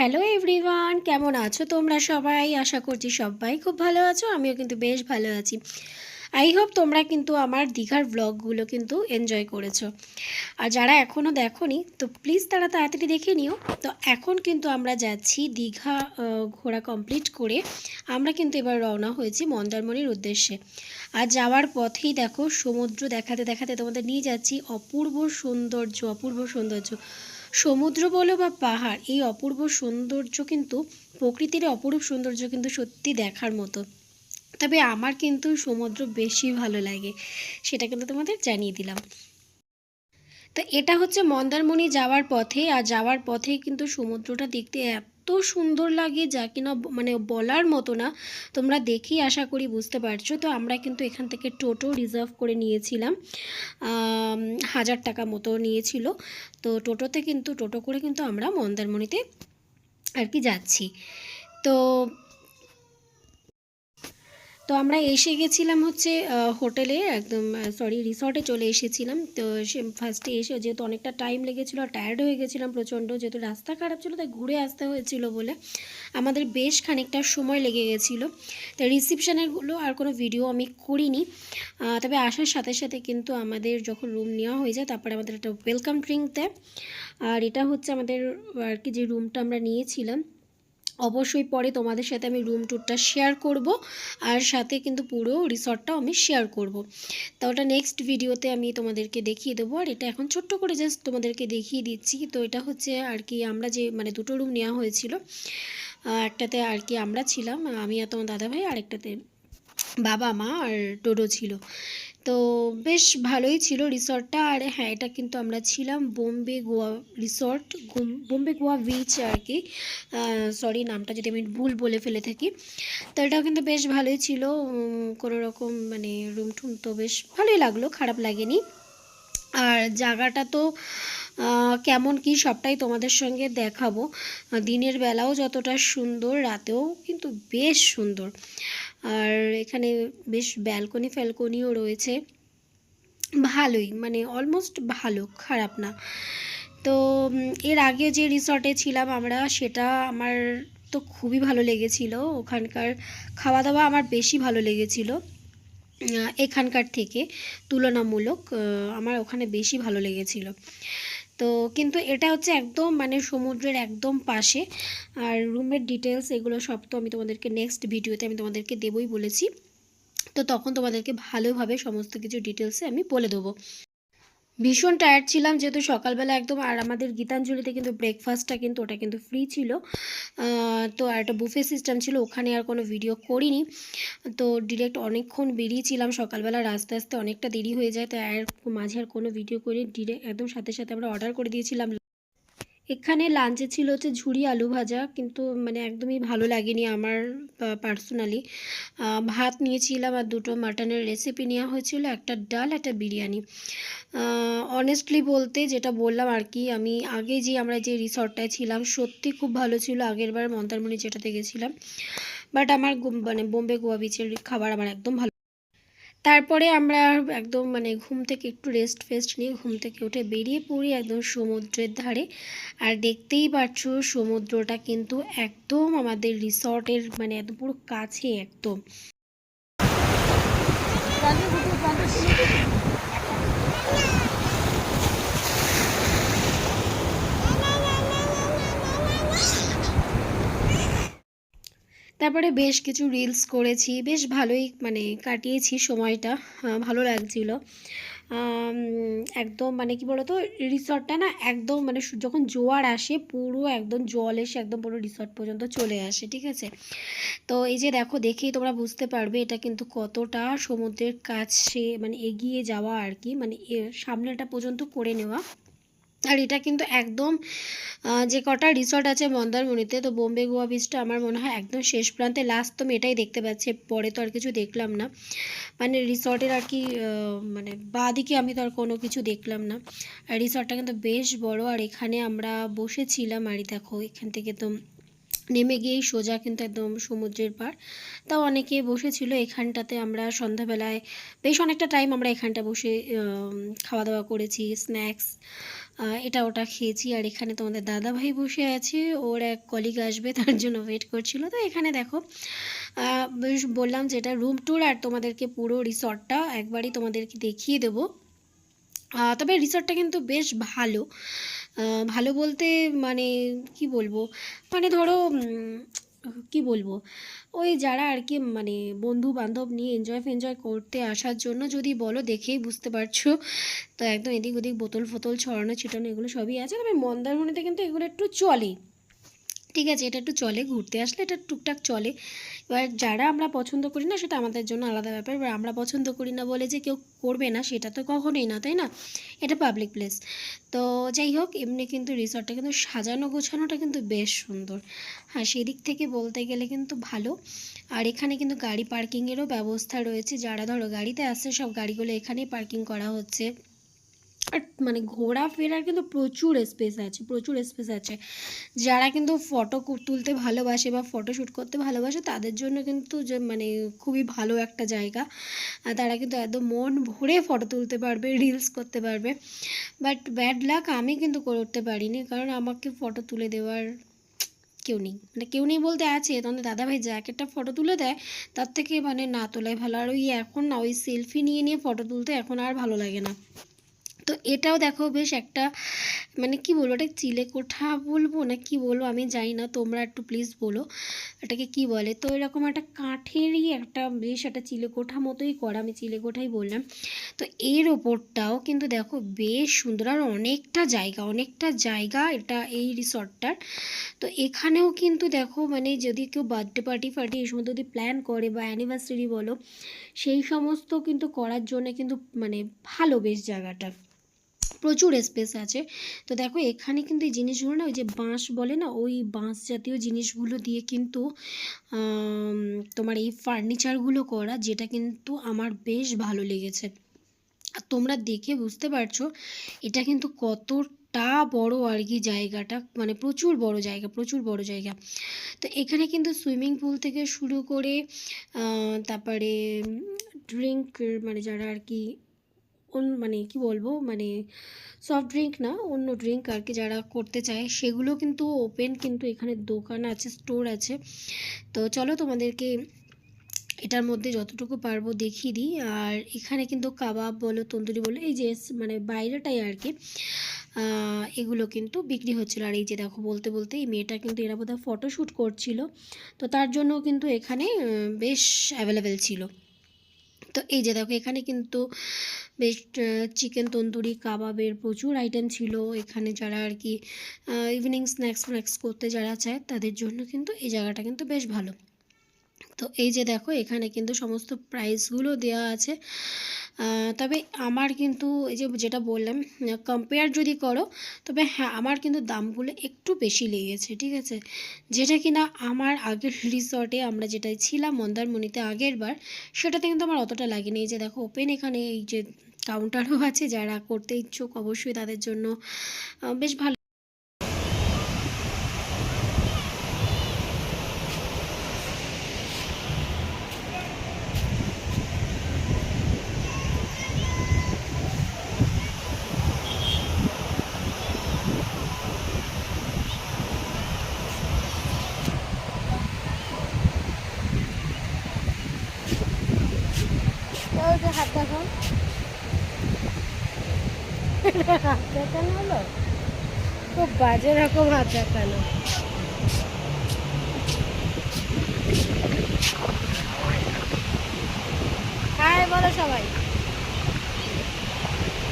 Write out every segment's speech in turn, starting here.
Hello everyone কেমন আছো তোমরা সবাই? আশা করছি সবাই খুব ভালো আছো। আমিও কিন্তু বেশ ভালো আছি। আই হোপ তোমরা কিন্তু আমার দীঘার ব্লগগুলো কিন্তু এনজয় করেছ। আর যারা এখনও দেখোনি, তো প্লিজ তারা তাড়াতাড়ি দেখে নিও। তো এখন কিন্তু আমরা যাচ্ছি দীঘা ঘোরা কমপ্লিট করে। আমরা কিন্তু এবার রওনা হয়েছি মন্দারমণির উদ্দেশ্যে। আর যাওয়ার পথেই দেখো, সমুদ্র দেখাতে দেখাতে তোমাদের নিয়ে যাচ্ছি অপূর্ব সৌন্দর্য অপূর্ব সৌন্দর্য। সমুদ্র বলো বা পাহাড়, এই অপূর্ব সৌন্দর্য কিন্তু, প্রকৃতির অপরূপ সৌন্দর্য কিন্তু সত্যি দেখার মতো। তবে আমার কিন্তু সমুদ্র বেশি ভালো লাগে, সেটা কিন্তু তোমাদের জানিয়ে দিলাম। তো এটা হচ্ছে মন্দারমণি যাওয়ার পথে, আর যাওয়ার পথে কিন্তু সমুদ্রটা দেখতে এত সুন্দর লাগে যা কিনা মানে বলার মতো না। তোমরা দেখেই আশা করি বুঝতে পারছ। তো আমরা কিন্তু এখান থেকে টোটো রিজার্ভ করে নিয়েছিলাম। হাজার টাকা মতো নিয়েছিল। তো টোটোতে কিন্তু, টোটো করে কিন্তু আমরা মন্দারমণিতে আর কি যাচ্ছি। তো তো আমরা এসে গেছিলাম হচ্ছে হোটেলে একদম সরি রিসর্টে চলে এসেছিলাম। তো সে ফার্স্টে এসে যেহেতু অনেকটা টাইম লেগেছিলো আর টায়ার্ড হয়ে গেছিলাম প্রচণ্ড, যেহেতু রাস্তা খারাপ ছিল, তাই ঘুরে আসতে হয়েছিল বলে আমাদের বেশ খানিকটা সময় লেগে গেছিল। তো রিসিপশানেরগুলো আর কোনো ভিডিও আমি করিনি। তবে আসার সাথে সাথে কিন্তু আমাদের যখন রুম নেওয়া হয়ে যায়, তারপরে আমাদের একটা ওয়েলকাম ড্রিঙ্ক দেয়। আর এটা হচ্ছে আমাদের আর কি যে রুমটা আমরা নিয়েছিলাম। অবশ্যই পরে তোমাদের সাথে আমি রুম ট্যুরটা শেয়ার করব, আর সাথে কিন্তু পুরো রিসর্টটাও আমি শেয়ার করব। তো ওটা নেক্সট ভিডিওতে আমি তোমাদেরকে দেখিয়ে দেবো, আর এটা এখন ছোট্ট করে জাস্ট তোমাদেরকে দেখিয়ে দিচ্ছি। তো এটা হচ্ছে আর কি আমরা যে মানে দুটো রুম নেওয়া হয়েছিল একটাতে আর কি আমরা ছিলাম, আমি আর তোমার দাদাভাই আরেকটাতে বাবা, মা আর টোটো ছিল। তো বেশ ভালোই ছিল রিসর্টটা আর হ্যাঁ এটা কিন্তু আমরা ছিলাম বোম্বে গোয়া রিসর্ট বোম্বে গোয়া বিচ আর কি। সরি নামটা যদি আমি ভুল বলে ফেলে থাকি। তো এটাও কিন্তু বেশ ভালোই ছিল। কোনো রকম মানে রুম টুম তো বেশ ভালোই লাগল, খারাপ লাগেনি। আর জায়গাটা তো কেমন কি সবটাই তোমাদের সঙ্গে দেখাবো। দিনের বেলাও যতটা সুন্দর, রাতেও কিন্তু বেশ সুন্দর। আর এখানে বেশ ব্যালকনি ফ্যালকনিও রয়েছে। ভালোই মানে অলমোস্ট ভালো, খারাপ না। তো এর আগে যে রিসর্টে ছিলাম আমরা, সেটা আমার তো খুবই ভালো লেগেছিল। ওখানকার খাওয়া দাওয়া আমার বেশি ভালো লেগেছিল এখানকার থেকে তুলনামূলক আমার ওখানে বেশি ভালো লেগেছিল। তো কিন্তু এটা হচ্ছে একদম মানে সমুদ্রের একদম পাশে। আর রুমের ডিটেলস এগুলো সব তো আমি তোমাদেরকে নেক্সট ভিডিওতে আমি তোমাদেরকে দেবই বলেছি। তো তখন তোমাদেরকে ভালোভাবে সমস্ত কিছু ডিটেলসে আমি বলে দেবো। ভীষণ টায়ার্ড ছিলাম, যেহেতু সকালবেলা একদম, আর আমাদের গীতাঞ্জলিতে কিন্তু ব্রেকফাস্টটা কিন্তু, ওটা কিন্তু ফ্রি ছিল। তো আর একটা বুফে সিস্টেম ছিল, ওখানে আর কোনো ভিডিও করিনি। তো ডিরেক্ট অনেকক্ষণ বেরিয়েছিলাম সকালবেলা রাস্তে আস্তে অনেকটা দেরি হয়ে যায় তো আর মাঝে আর কোনো ভিডিও করে ডিরেক্ট একদম সাথে সাথে আমরা অর্ডার করে দিয়েছিলাম। এখানে লাঞ্চে ছিল হচ্ছে ঝুড়ি আলু ভাজা, কিন্তু মানে একদমই ভালো লাগেনি আমার পার্সোনালি ভাত নিয়েছিলাম আর দুটো মাটনের রেসিপি নেওয়া হয়েছিল, একটা ডাল, একটা বিরিয়ানি। অনেস্টলি বলতে যেটা বললাম আর কি, আমি আগে যে আমরা যে রিসর্টটায় ছিলাম, সত্যি খুব ভালো ছিল আগের বার মন্দারমণি যেটাতে গেছিলাম। বাট আমার মানে বোম্বে গোয়া বিচের খাবার আমার একদম ভালো তারপরে আমরা একদম মানে ঘুম থেকে একটু রেস্ট ফেস্ট নিয়ে ঘুম থেকে উঠে বেরিয়ে পড়ি একদম সমুদ্রের ধারে। আর দেখতেই পাচ্ছ সমুদ্রটা কিন্তু একদম আমাদের রিসর্টের মানে একদম পুরো কাছে একদম। তারপরে বেশ কিছু রিলস করেছি, বেশ ভালোই মানে কাটিয়েছি সময়টা ভালো লাগছিল। একদম মানে কি বলতো রিসর্টটা না একদম মানে যখন জোয়ার আসে, পুরো একদম জল এসে একদম পুরো রিসর্ট পর্যন্ত চলে আসে, ঠিক আছে? তো এই যে দেখো, দেখেই তোমরা বুঝতে পারবে এটা কিন্তু কতটা সমুদ্রের কাছে মানে এগিয়ে যাওয়া আর কি মানে সামনেটা পর্যন্ত করে নেওয়া। আর এটা কিন্তু একদম যে কটা রিসর্ট আছে মন্দারমণিতে, তো বোম্বে গোয়া বিচটা আমার মনে হয় একদম শেষ প্রান্তে। লাস্ট তো এটাই দেখতে পাচ্ছি, পরে তো আর কিছু দেখলাম না। মানে রিসর্টের আর কি মানে বাঁদিকে আমি তো আর কোনো কিছু দেখলাম না। আর রিসর্টটা কিন্তু বেশ বড়, আর এখানে আমরা বসেছিলাম, আর দেখো, এখান থেকে তো নেমে গিয়েই সোজা কিন্তু একদম সমুদ্রের পার তাও অনেকে বসেছিল এখানটাতে, আমরা সন্ধ্যাবেলায়, বেশ অনেকটা টাইম আমরা এখানটা বসে খাওয়া দাওয়া করেছি স্ন্যাক্স এটা ওটা খেয়েছি। আর এখানে তোমাদের দাদা ভাই বসে আছে। ওর এক কলিগ আসবে, তার জন্য ওয়েট করছিল। তো এখানে দেখো বেশ বললাম যে এটা রুম ট্যুর আর তোমাদেরকে পুরো রিসর্টটা একবারই তোমাদেরকে দেখিয়ে দেবো। তবে রিসর্টটা কিন্তু বেশ ভালো। ভালো বলতে মানে কি বলব? মানে ধরো কি বলব? ওই যারা আর কি মানে বন্ধু বান্ধব নিয়ে এনজয় ফেনজয় করতে আসার জন্য যদি বলো, দেখেই বুঝতে পারছ। তো একদম এদিক ওদিক বোতল ফোতল ছড়ানো ছিটানো এগুলো সবই আছে। তবে মন্দারমণিতে কিন্তু এগুলো একটু চলে। ঠিক আছে, এটা একটু চলে, ঘুরতে আসলে এটা টুকটাক চলে। এবার যারা আমরা পছন্দ করি না, সেটা আমাদের জন্য আলাদা ব্যাপার। এবার আমরা পছন্দ করি না বলে যে কেউ করবে না, সেটা তো কখনোই না, তাই না? এটা পাবলিক প্লেস তো যাই হোক, এমনি কিন্তু রিসর্টটা কিন্তু সাজানো, গোছানোটা কিন্তু বেশ সুন্দর। হ্যাঁ সেদিক থেকে বলতে গেলে কিন্তু ভালো। আর এখানে কিন্তু গাড়ি পার্কিংয়েরও ব্যবস্থা রয়েছে। যারা ধরো গাড়িতে আসছে, সব গাড়িগুলো এখানেই পার্কিং করা হচ্ছে। মানে ঘোরাফেরার কিন্তু প্রচুর স্পেস আছে, প্রচুর স্পেস আছে। যারা কিন্তু ফটো তুলতে ভালোবাসে বা ফটো শ্যুট করতে ভালোবাসে, তাদের জন্য কিন্তু যে মানে খুবই ভালো একটা জায়গা। আর তারা কিন্তু একদম মন ভরে ফটো তুলতে পারবে রিলস করতে পারবে। বাট ব্যাড লাক আমি কিন্তু করতে পারিনি, কারণ আমাকে ফটো তুলে দেওয়ার কেউ নেই। মানে কেউ নেই বলতে আছে তোমাদের দাদাভাই একটা ফটো তুলে দেয়, তার থেকে মানে না তোলাই ভালো। আর ওই এখন না, ওই সেলফি নিয়ে নিয়ে ফটো তুলতে এখন আর ভালো লাগে না। তো এটাও দেখো বেশ একটা মানে কি বলব, এটা চিলে কোঠা বলব না কি বলব আমি জানি না, তোমরা একটু প্লিজ বলো। এটাকে কি বলে? তো এরকম একটা কাঠেরই একটা বেশ একটা চিলে কোঠা মতোই করা, আমি চিলে কোঠাই বললাম। তো এর ওপরটাও কিন্তু দেখো বেশ সুন্দর আর অনেকটা জায়গা অনেকটা জায়গা এটা এই রিসর্টটার। তো এখানেও কিন্তু দেখো মানে যদি কেউ বার্থডে পার্টি ফার্টি এই সময় যদি প্ল্যান করে বা অ্যানিভার্সারি বলো, সেই সমস্ত কিন্তু করার জন্য কিন্তু মানে ভালো বেশ জায়গাটা। প্রচুর স্পেস আছে। তো দেখো এখানে কিন্তু এই জিনিসগুলো না ওই যে বাঁশ বলে না, ওই বাঁশ জাতীয় জিনিসগুলো দিয়ে কিন্তু তোমার এই ফার্নিচারগুলো করা যেটা কিন্তু আমার বেশ ভালো লেগেছে। আর তোমরা দেখে বুঝতে পারছ এটা কিন্তু কতটা বড় আর কি জায়গাটা মানে প্রচুর বড় জায়গা, প্রচুর বড় জায়গা। তো এখানে কিন্তু সুইমিং পুল থেকে শুরু করে তারপরে ড্রিঙ্ক মানে যারা আর কি মানে কি বলব মানে সফট ড্রিঙ্ক না, অন্য ড্রিঙ্ক আর কি যারা করতে চায়, সেগুলো কিন্তু ওপেন কিন্তু এখানে দোকান আছে স্টোর আছে। তো চলো তোমাদেরকে এটার মধ্যে যতটুকু পারব দেখিয়ে দিই। আর এখানে কিন্তু কাবাব বলো, তন্দুরি বলো, এই যে মানে বাইরেটাই আর কি এগুলো কিন্তু বিক্রি হচ্ছিল। আর এই যে দেখো, বলতে বলতে এই মেয়েটা কিন্তু এরা বোধহয় ফটোশ্যুট করছিল। তো তার জন্য কিন্তু এখানে বেশ অ্যাভেলেবেল ছিল। তো এই যে দেখো, এখানে কিন্তু বেশ চিকেন তন্দুরি, কাবাবের প্রচুর আইটেম ছিল। এখানে যারা আর কি ইভিনিং স্ন্যাক্স ফ্ন্যাক্স করতে যারা চায়, তাদের জন্য কিন্তু এই জায়গাটা কিন্তু বেশ ভালো। তো এই যে দেখো, এখানে কিন্তু সমস্ত প্রাইসগুলো দেওয়া আছে। তবে আমার কিন্তু এই যে যেটা বললাম কম্পেয়ার যদি করো, তবে হ্যাঁ আমার কিন্তু দামগুলো একটু বেশি লেগেছে, ঠিক আছে? যেটা কিনা আমার আগের রিসর্টে আমরা যেটাই ছিলাম, মন্দারমণিতে আগের বার, সেটাতে কিন্তু আমার অতটা লাগেনি। এই যে দেখো ওপেন এখানে এই যে কাউন্টারও আছে, যারা করতে ইচ্ছুক অবশ্যই তাদের জন্য বেশ ভালো হাত হলো? খুব বাজে রকম হাত দেখানো। হাই, বলো সবাই।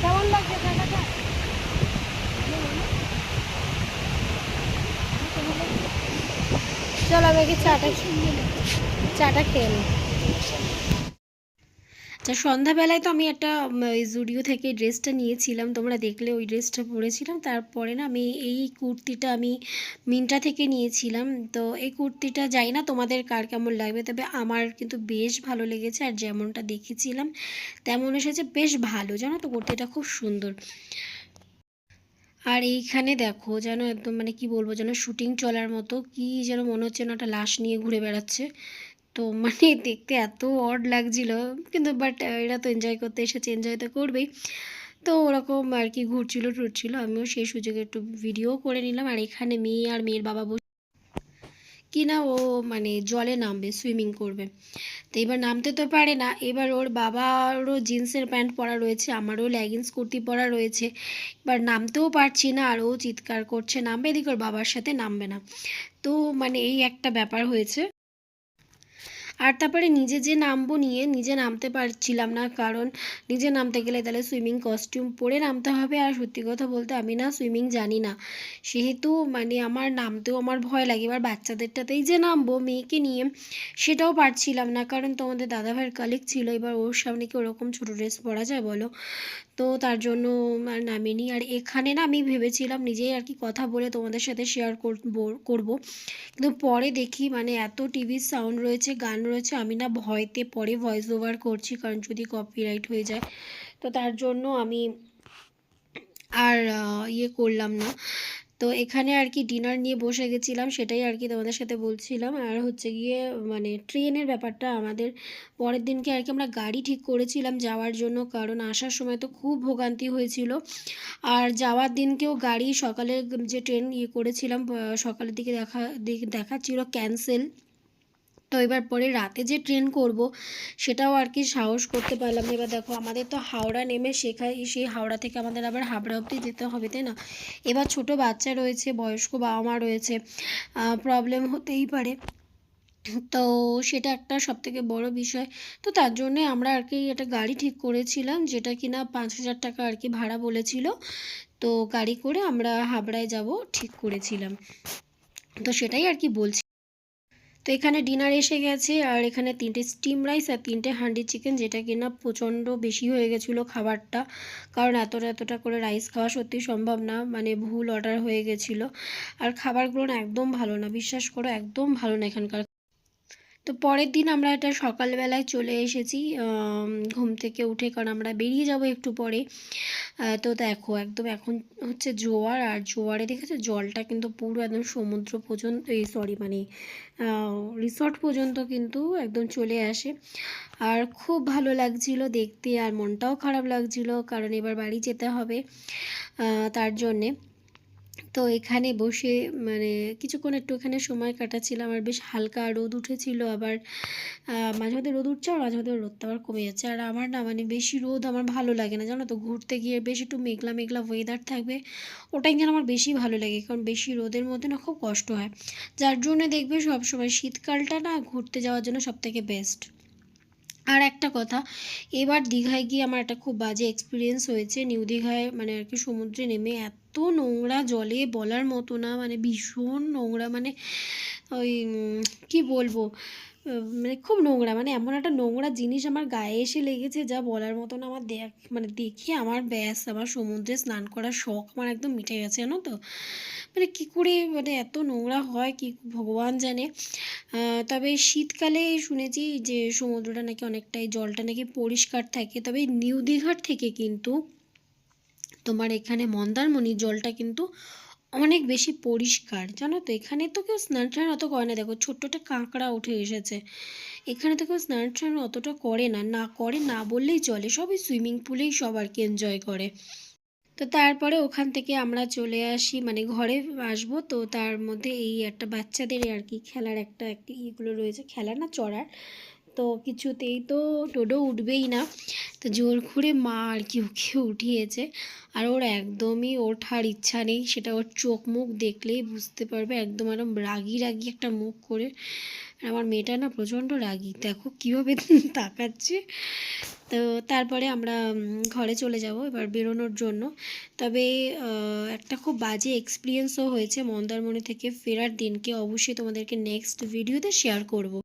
কেমন লাগছে চলো আমি কি চাটা চাটা খেয়ে নিই। আচ্ছা সন্ধ্যাবেলায় তো আমি একটা জুডিও থেকে ড্রেসটা নিয়েছিলাম। তোমরা দেখলে ওই ড্রেসটা পরেছিলাম। তারপরে না আমি এই কুর্তিটা আমি মিন্ত্রা থেকে নিয়েছিলাম। তো এই কুর্তিটা যাই না তোমাদের কার কেমন লাগবে, তবে আমার কিন্তু বেশ ভালো লেগেছে আর যেমনটা দেখেছিলাম তেমন এসেছে, বেশ ভালো। জানো তো কুর্তিটা খুব সুন্দর। আর এইখানে দেখো যেন একদম মানে কি বলব, যেন শুটিং চলার মতো, কি যেন মনে হচ্ছে না একটা লাশ নিয়ে ঘুরে বেড়াচ্ছে। তো মানে দেখতে এত অড লাগছিল। কিন্তু বাট এরা তো এনজয় করতে এসেছে এনজয় তো করবেই। তো ওরকম আর কি ঘুরছিল টুরছিল, আমিও সেই সুযোগে একটু ভিডিও করে নিলাম। আর এখানে মেয়ে আর মেয়ের বাবা বসে কি না ও মানে জলে নামবে সুইমিং করবে। তো এবার নামতে তো পারে না। এবার ওর বাবারও জিন্সের প্যান্ট পরা রয়েছে, আমারও লেগিংস কুর্তি পরা রয়েছে। এবার নামতেও পারছি না, আর ও চিৎকার করছে, নামবে এদিকে, ওর বাবার সাথে নামবে না। তো মানে এই একটা ব্যাপার হয়েছে। আর তারপরে নিজে যে নামবো নিয়ে নিজে নামতে পারছিলাম না, কারণ নিজে নামতে গেলে তাহলে সুইমিং কস্টিউম পরে নামতে হবে। আর সত্যি কথা বলতে আমি না সুইমিং জানি না। সেহেতু মানে আমার নামতেও আমার ভয় লাগে। এবার বাচ্চাদেরটাতেই যে নামবো, মেয়েকে নিয়ে সেটাও পারছিলাম না। কারণ তোমাদের দাদাভাইয়ের কালেক ছিল, এবার ওর সামনে কি ওরকম ছোটো ড্রেস পরা যায় বলো? তো তার জন্য আর নামিনি। আর এখানে না আমি ভেবেছিলাম নিজেই আর কি কথা বলে তোমাদের সাথে শেয়ার করব, করব। কিন্তু পরে দেখি মানে এত টিভির সাউন্ড রয়েছে, গান রয়েছে, আমি না ভয়তে পরে ভয়েস ওভার করছি কারণ যদি কপিরাইট হয়ে যায়। তো তার জন্য আমি আর ইয়ে করলাম না। তো এখানে আর কি ডিনার নিয়ে বসে গেছিলাম, সেটাই আর কি তোমাদের সাথে বলছিলাম। আর হচ্ছে গিয়ে মানে ট্রেনের ব্যাপারটা আমাদের পরের দিনকে আর কি আমরা গাড়ি ঠিক করেছিলাম যাওয়ার জন্য, কারণ আসার সময় তো খুব ভোগান্তি হয়েছিল। আর যাওয়ার দিনকেও গাড়ি সকালে যে ট্রেন ইয়ে করেছিলাম সকালের দিকে দেখা দেখাচ্ছিল ক্যান্সেল তো এবার পরে রাতে যে ট্রেন করব, সেটাও আর কি সাহস করতে পারলাম এবার দেখো, আমাদের তো হাওড়া নেমে শেখাই, সেই হাওড়া থেকে আমাদের আবার হাবড়া অবধি যেতে হবে, তাই না? এবার ছোট বাচ্চা রয়েছে, বয়স্ক বাবা মা রয়েছে প্রবলেম হতেই পারে। তো সেটা একটা সবথেকে বড় বিষয়। তো তার জন্যে আমরা আর কি একটা গাড়ি ঠিক করেছিলাম, যেটা কিনা পাঁচ হাজার টাকা আর কি ভাড়া বলেছিল। তো গাড়ি করে আমরা হাবড়ায় যাব, ঠিক করেছিলাম। তো সেটাই আর কি বলছি। তো এখানে ডিনার এসে গেছে আর এখানে তিনটে স্টিম রাইস আর তিনটে হান্ডি চিকেন যেটা কিনা প্রচণ্ড বেশি হয়ে গেছিল খাবারটা। কারণ এতটা এতটা করে রাইস খাওয়া সত্যি সম্ভব না মানে ভুল অর্ডার হয়ে গেছিল। আর খাবারগুলো না একদম ভালো না, বিশ্বাস করো একদম ভালো না এখানকার। তো পরের দিন আমরা এটা সকালবেলায় চলে এসেছি ঘুম থেকে উঠে কারণ আমরা বেরিয়ে যাব একটু পরে। তো দেখো একদম এখন হচ্ছে জোয়ার আর জোয়ারে দেখেছ জলটা কিন্তু পুরো একদম সমুদ্র পর্যন্ত এই সরি মানে রিসর্ট পর্যন্ত কিন্তু একদম চলে আসে। আর খুব ভালো লাগছিল দেখতে আর মনটাও খারাপ লাগছিল কারণ এবার বাড়ি যেতে হবে তার জন্যে। তো এখানে বসে মানে কিছুক্ষণ একটু এখানে সময় কাটাচ্ছিলাম, আর বেশ হালকা রোদ উঠেছিল, আবার মাঝে মধ্যে রোদ উঠছে আর মাঝে মধ্যে রোদটা আবার কমে যাচ্ছে। আর আমার না মানে বেশি রোদ আমার ভালো লাগে না, জানো তো? ঘুরতে গিয়ে বেশ একটু মেঘলা মেঘলা ওয়েদার থাকবে, ওটাই যেন আমার বেশি ভালো লাগে, কারণ বেশি রোদের মধ্যে না খুব কষ্ট হয়। যার জন্য দেখবে সব সময় শীতকালটা না ঘুরতে যাওয়ার জন্য সবথেকে বেস্ট আর একটা কথা, এবার দীঘায় গিয়ে আমার একটা খুব বাজে এক্সপিরিয়েন্স হয়েছে। নিউ দীঘায় মানে আর কি সমুদ্রে নেমে এত নোংরা জলে বলার মতো না মানে ভীষণ নোংরা মানে ওই কি বলব? মানে খুব নোংরা মানে এমন একটা নোংরা জিনিস আমার গায়ে এসে লেগেছে যা বলার মতন আমার দেখ মানে দেখে আমার ব্যাস, আমার সমুদ্রে স্নান করার শখ আমার একদম মিটে গেছে, জানো তো? মানে কী করে মানে এত নোংরা হয়, কি ভগবান জানে? তবে শীতকালে শুনেছি যে সমুদ্রটা নাকি অনেকটাই জলটা নাকি পরিষ্কার থাকে, তবে নিউ দীঘার থেকে কিন্তু তোমার এখানে মন্দারমণির জলটা কিন্তু অনেক বেশি পরিষ্কার। জানো তো, এখানে তো কেউ স্নান টান অত করে না। দেখো ছোট্ট একটা কাঁকড়া উঠে এসেছে। এখানে তো কেউ স্নান টান অতটা করে না। না করে, না বললেই চলে। সবই সুইমিং পুলেই সব আর কি এনজয় করে। তো তারপরে ওখান থেকে আমরা চলে আসি মানে ঘরে আসব। তো তার মধ্যে এই একটা বাচ্চাদের আর কি খেলার একটা ইগুলো রয়েছে। খেলা না, চড়ার। তো কিছুতেই তো টোটো উঠবেই না। তো জোর করে মা আর কি ওকে উঠিয়েছে। আর ওর একদমই ওঠার ইচ্ছা নেই, সেটা ওর চোখ মুখ দেখলেই বুঝতে পারবে, একদম এরকম রাগি রাগি একটা মুখ করে। আমার মেয়েটা না প্রচণ্ড রাগি, দেখো কীভাবে তাকাচ্ছে। তো তারপরে আমরা ঘরে চলে যাব এবার বেরোনোর জন্য। তবে একটা খুব বাজে এক্সপিরিয়েন্সও হয়েছে মন্দারমণি থেকে ফেরার দিনকে। অবশ্যই তোমাদেরকে নেক্সট ভিডিওতে শেয়ার করব।